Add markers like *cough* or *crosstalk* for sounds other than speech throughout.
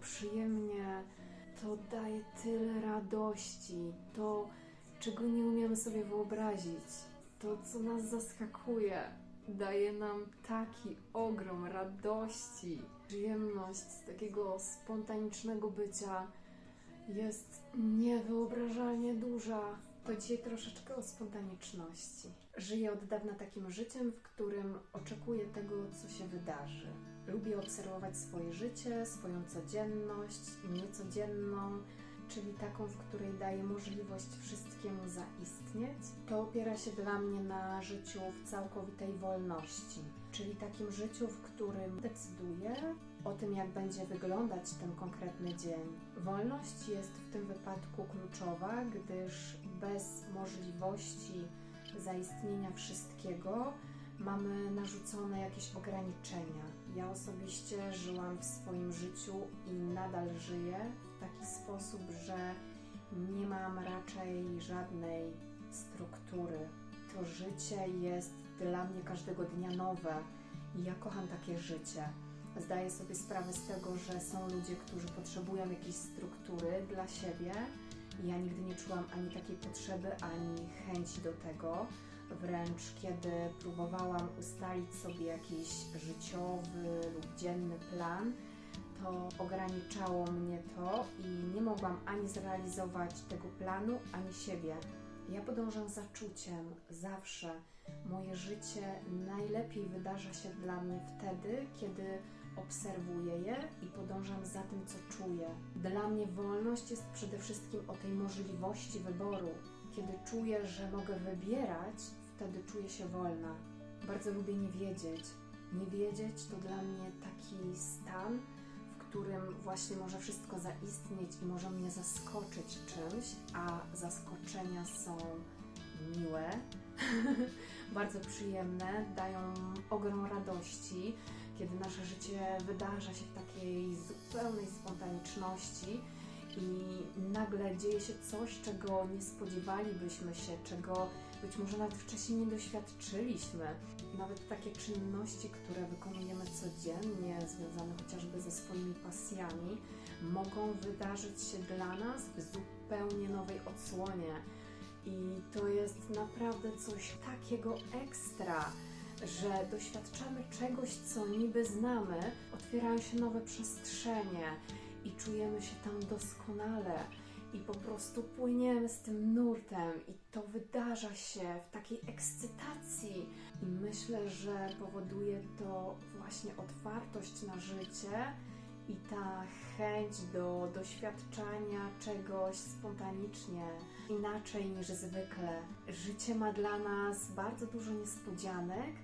przyjemnie, to daje tyle radości, to czego nie umiemy sobie wyobrazić, to co nas zaskakuje, daje nam taki ogrom radości, przyjemność z takiego spontanicznego bycia jest niewyobrażalnie duża. To dzisiaj troszeczkę o spontaniczności. Żyję od dawna takim życiem, w którym oczekuję tego, co się wydarzy. Lubię obserwować swoje życie, swoją codzienność niecodzienną, czyli taką, w której daję możliwość wszystkiemu zaistnieć. To opiera się dla mnie na życiu w całkowitej wolności, czyli takim życiu, w którym decyduję o tym, jak będzie wyglądać ten konkretny dzień. Wolność jest w tym wypadku kluczowa, gdyż bez możliwości zaistnienia wszystkiego mamy narzucone jakieś ograniczenia. Ja osobiście żyłam w swoim życiu i nadal żyję w taki sposób, że nie mam raczej żadnej struktury. To życie jest dla mnie każdego dnia nowe i ja kocham takie życie. Zdaję sobie sprawę z tego, że są ludzie, którzy potrzebują jakiejś struktury dla siebie. Ja nigdy nie czułam ani takiej potrzeby, ani chęci do tego. Wręcz kiedy próbowałam ustalić sobie jakiś życiowy lub dzienny plan, to ograniczało mnie to i nie mogłam ani zrealizować tego planu, ani siebie. Ja podążam za czuciem zawsze. Moje życie najlepiej wydarza się dla mnie wtedy, kiedy obserwuję je i podążam za tym, co czuję. Dla mnie wolność jest przede wszystkim o tej możliwości wyboru. Kiedy czuję, że mogę wybierać, wtedy czuję się wolna. Bardzo lubię nie wiedzieć. Nie wiedzieć to dla mnie taki stan, w którym właśnie może wszystko zaistnieć i może mnie zaskoczyć czymś, a zaskoczenia są miłe, *laughs* bardzo przyjemne, dają ogrom radości, kiedy nasze życie wydarza się w takiej zupełnej spontaniczności i nagle dzieje się coś, czego nie spodziewalibyśmy się, czego być może nawet wcześniej nie doświadczyliśmy. Nawet takie czynności, które wykonujemy codziennie, związane chociażby ze swoimi pasjami, mogą wydarzyć się dla nas w zupełnie nowej odsłonie. I to jest naprawdę coś takiego ekstra, że doświadczamy czegoś, co niby znamy, otwierają się nowe przestrzenie i czujemy się tam doskonale i po prostu płyniemy z tym nurtem i to wydarza się w takiej ekscytacji i myślę, że powoduje to właśnie otwartość na życie i ta chęć do doświadczania czegoś spontanicznie, inaczej niż zwykle. Życie ma dla nas bardzo dużo niespodzianek,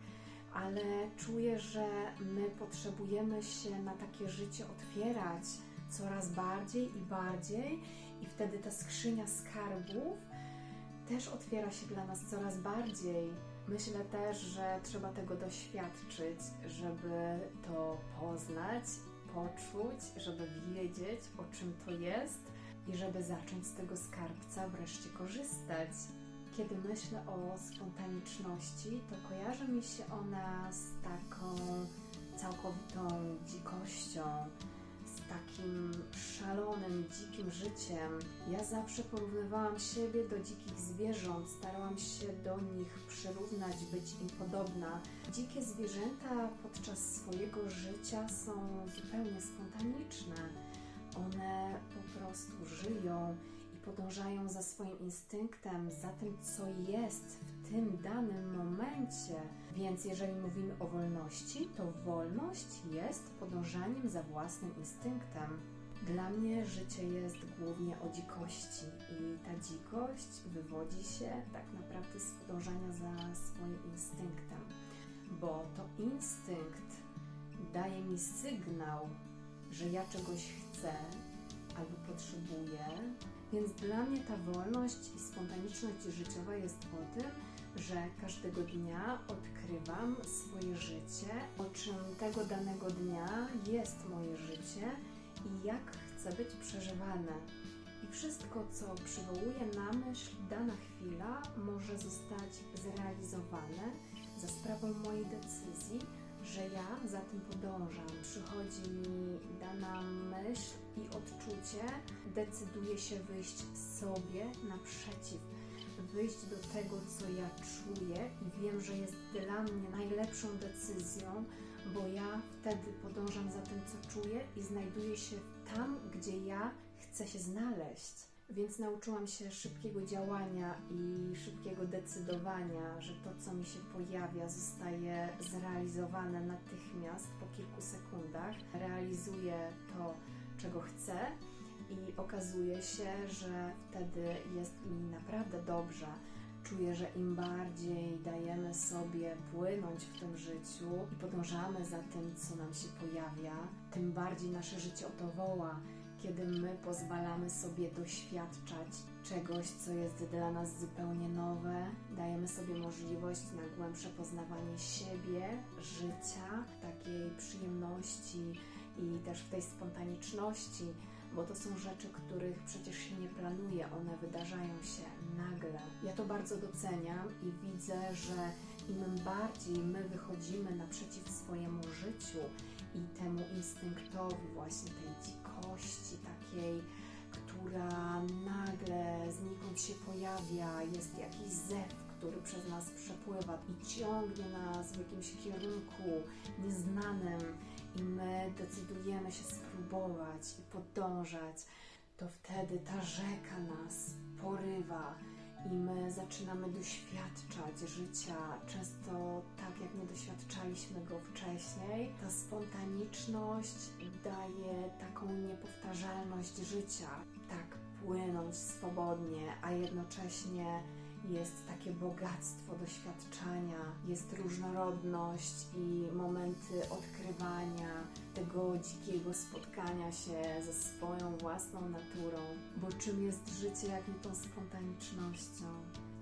ale czuję, że my potrzebujemy się na takie życie otwierać coraz bardziej i bardziej, i wtedy ta skrzynia skarbów też otwiera się dla nas coraz bardziej. Myślę też, że trzeba tego doświadczyć, żeby to poznać, poczuć, żeby wiedzieć, o czym to jest i żeby zacząć z tego skarbca wreszcie korzystać. Kiedy myślę o spontaniczności, to kojarzy mi się ona z taką całkowitą dzikością, takim szalonym, dzikim życiem. Ja zawsze porównywałam siebie do dzikich zwierząt, starałam się do nich przyrównać, być im podobna. Dzikie zwierzęta podczas swojego życia są zupełnie spontaniczne. One po prostu żyją i podążają za swoim instynktem, za tym, co jest w tym danym momencie. Więc jeżeli mówimy o wolności, to wolność jest podążaniem za własnym instynktem. Dla mnie życie jest głównie o dzikości i ta dzikość wywodzi się tak naprawdę z podążania za swoim instynktem, bo to instynkt daje mi sygnał, że ja czegoś chcę albo potrzebuję, więc dla mnie ta wolność i spontaniczność życiowa jest o tym, że każdego dnia odkrywam swoje życie, o czym tego danego dnia jest moje życie i jak chce być przeżywane. I wszystko, co przywołuje na myśl dana chwila, może zostać zrealizowane za sprawą mojej decyzji że ja za tym podążam. Przychodzi mi dana myśl i odczucie, decyduję się wyjść sobie naprzeciw, wyjść do tego, co ja czuję i wiem, że jest dla mnie najlepszą decyzją, bo ja wtedy podążam za tym, co czuję i znajduję się tam, gdzie ja chcę się znaleźć. Więc nauczyłam się szybkiego działania i szybkiego decydowania, że to, co mi się pojawia, zostaje zrealizowane natychmiast po kilku sekundach. Realizuję to, czego chcę i okazuje się, że wtedy jest mi naprawdę dobrze. Czuję, że im bardziej dajemy sobie płynąć w tym życiu i podążamy za tym, co nam się pojawia, tym bardziej nasze życie o to woła kiedy my pozwalamy sobie doświadczać czegoś, co jest dla nas zupełnie nowe, dajemy sobie możliwość na głębsze poznawanie siebie, życia, takiej przyjemności i też w tej spontaniczności, bo to są rzeczy, których przecież się nie planuje, one wydarzają się nagle. Ja to bardzo doceniam i widzę, że im bardziej my wychodzimy naprzeciw swojemu życiu i temu instynktowi właśnie tej dzikości takiej, która nagle znikąd się pojawia, jest jakiś zew, który przez nas przepływa i ciągnie nas w jakimś kierunku nieznanym i my decydujemy się spróbować i podążać, to wtedy ta rzeka nas porywa i my zaczynamy doświadczać życia, często tak jak nie doświadczaliśmy go wcześniej. Ta spontaniczność daje taką niepowtarzalność życia, tak płynąć swobodnie, a jednocześnie jest takie bogactwo doświadczania, jest różnorodność i momenty odkrywania tego dzikiego spotkania się ze swoją własną naturą. Bo czym jest życie, jak nie tą spontanicznością?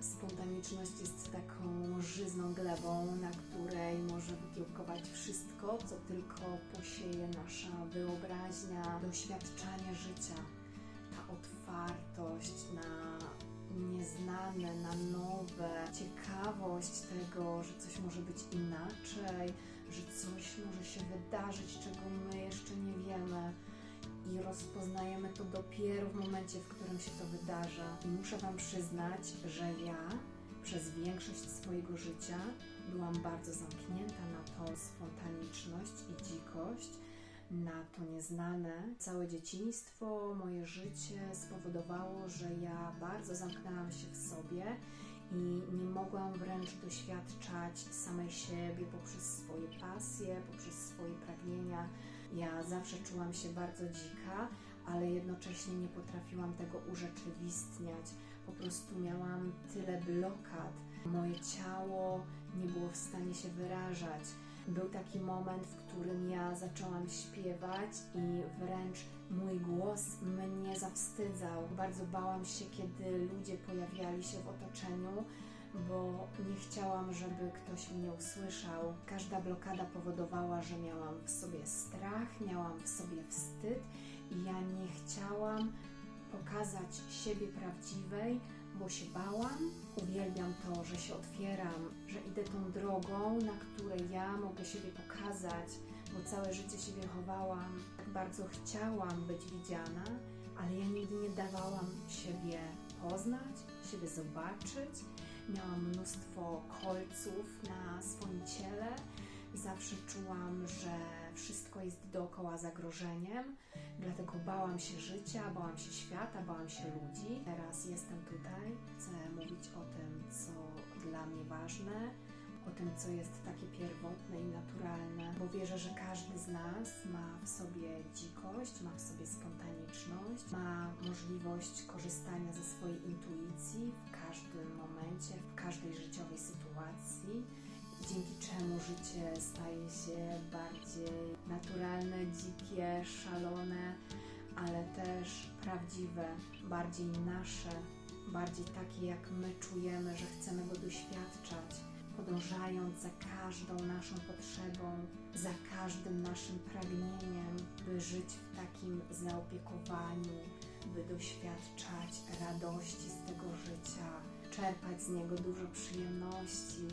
Spontaniczność jest taką żyzną glebą, na której może wykiełkować wszystko, co tylko posieje nasza wyobraźnia, doświadczanie życia. Ta otwartość na nieznane, na nowe, ciekawość tego, że coś może być inaczej, że coś może się wydarzyć, czego my jeszcze nie wiemy. I rozpoznajemy to dopiero w momencie, w którym się to wydarza. I muszę Wam przyznać, że ja przez większość swojego życia byłam bardzo zamknięta na tą spontaniczność i dzikość na to nieznane. Całe dzieciństwo, moje życie spowodowało, że ja bardzo zamknęłam się w sobie i nie mogłam wręcz doświadczać samej siebie poprzez swoje pasje, poprzez swoje pragnienia. Ja zawsze czułam się bardzo dzika, ale jednocześnie nie potrafiłam tego urzeczywistniać. Po prostu miałam tyle blokad. Moje ciało nie było w stanie się wyrażać. Był taki moment, w którym ja zaczęłam śpiewać i wręcz mój głos mnie zawstydzał. Bardzo bałam się, kiedy ludzie pojawiali się w otoczeniu, bo nie chciałam, żeby ktoś mnie usłyszał. Każda blokada powodowała, że miałam w sobie strach, miałam w sobie wstyd i ja nie chciałam pokazać siebie prawdziwej, bo się bałam. Uwielbiam to, że się otwieram, że idę tą drogą, na której ja mogę siebie pokazać, bo całe życie się chowałam. Tak bardzo chciałam być widziana, ale ja nigdy nie dawałam siebie poznać, siebie zobaczyć. Miałam mnóstwo kolców na swoim ciele. Zawsze czułam, że wszystko jest dookoła zagrożeniem, dlatego bałam się życia, bałam się świata, bałam się ludzi. Teraz jestem tutaj, chcę mówić o tym, co dla mnie ważne, o tym, co jest takie pierwotne i naturalne, bo wierzę, że każdy z nas ma w sobie dzikość, ma w sobie spontaniczność, ma możliwość korzystania ze swojej intuicji w każdym momencie, w każdej życiowej sytuacji dzięki czemu życie staje się bardziej naturalne, dzikie, szalone, ale też prawdziwe, bardziej nasze, bardziej takie jak my czujemy, że chcemy go doświadczać, podążając za każdą naszą potrzebą, za każdym naszym pragnieniem, by żyć w takim zaopiekowaniu, by doświadczać radości z tego życia, czerpać z niego dużo przyjemności,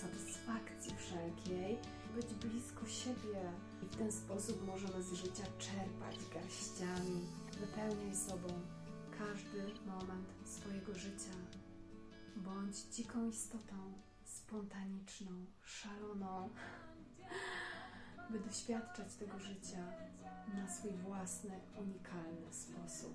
satysfakcji wszelkiej być blisko siebie. I w ten sposób możemy z życia czerpać garściami. Wypełniaj sobą każdy moment swojego życia. Bądź dziką istotą, spontaniczną, szaloną, by doświadczać tego życia na swój własny, unikalny sposób.